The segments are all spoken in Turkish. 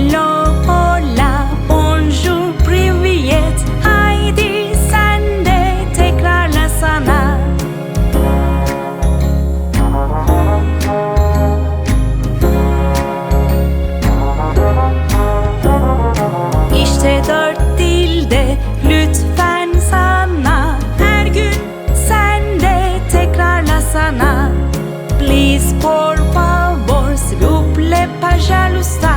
Hello, hola, bonjour, privyet. Haydi sen de tekrarlasana İşte dört dilde lütfen sana. Her gün sen de tekrarlasana Please por favor s'il vous plaît pas jalousta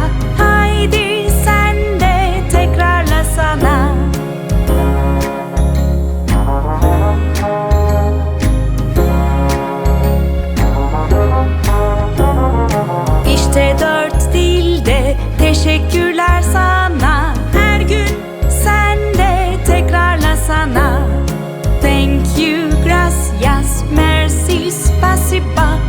espaço e pá